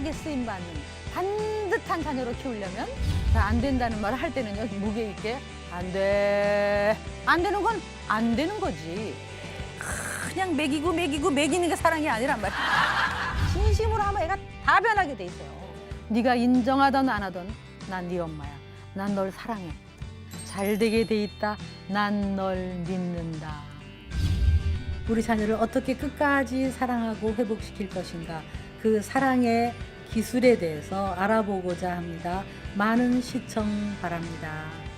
귀하게 쓰임 받는 반듯한 자녀로 키우려면 자, 안 된다는 말을 할 때는요 무게 있게 안 돼. 안 되는 건 안 되는 거지. 그냥 먹이고 먹이고 먹이는 게 사랑이 아니란 말이야. 진심으로 하면 애가 다 변하게 돼 있어요. 네가 인정하던 안 하던 난 네 엄마야. 난 널 사랑해. 잘 되게 돼 있다. 난 널 믿는다. 우리 자녀를 어떻게 끝까지 사랑하고 회복시킬 것인가 그 사랑의 기술에 대해서 알아보고자 합니다. 많은 시청 바랍니다.